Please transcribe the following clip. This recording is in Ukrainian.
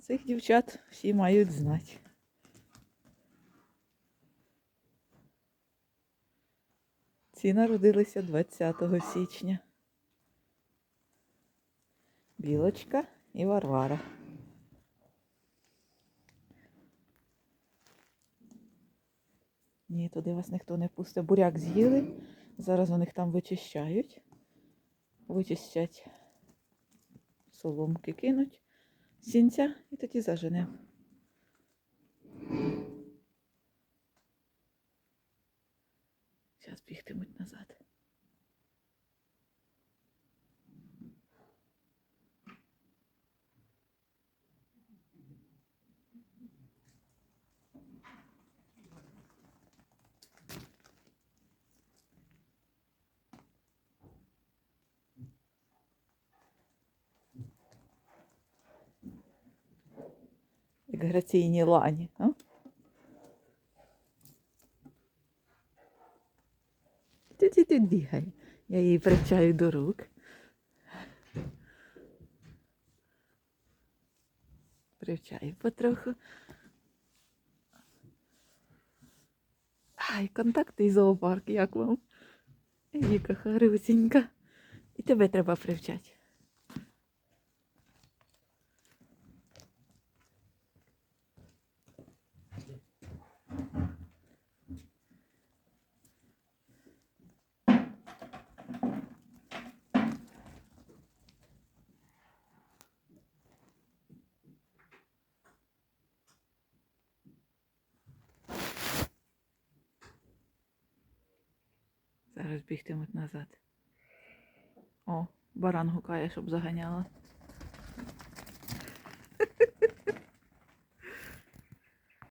Цих дівчат всі мають знати. Ці народилися 20 січня. Білочка і Варвара. Ні, туди вас ніхто не пустить. Буряк з'їли. Зараз них там вичищають. Вичистять соломки кинуть, сінця і тоді зажене. Зараз бігтимуть назад. Як граційні лані. А? Тоді тут бігає. Я її привчаю до рук. Привчаю потроху. Ай, контактний зоопарк, як вам? Віка харусінька. І тебе треба привчати. Зараз бігтимуть назад. О, баран гукає, щоб заганяла.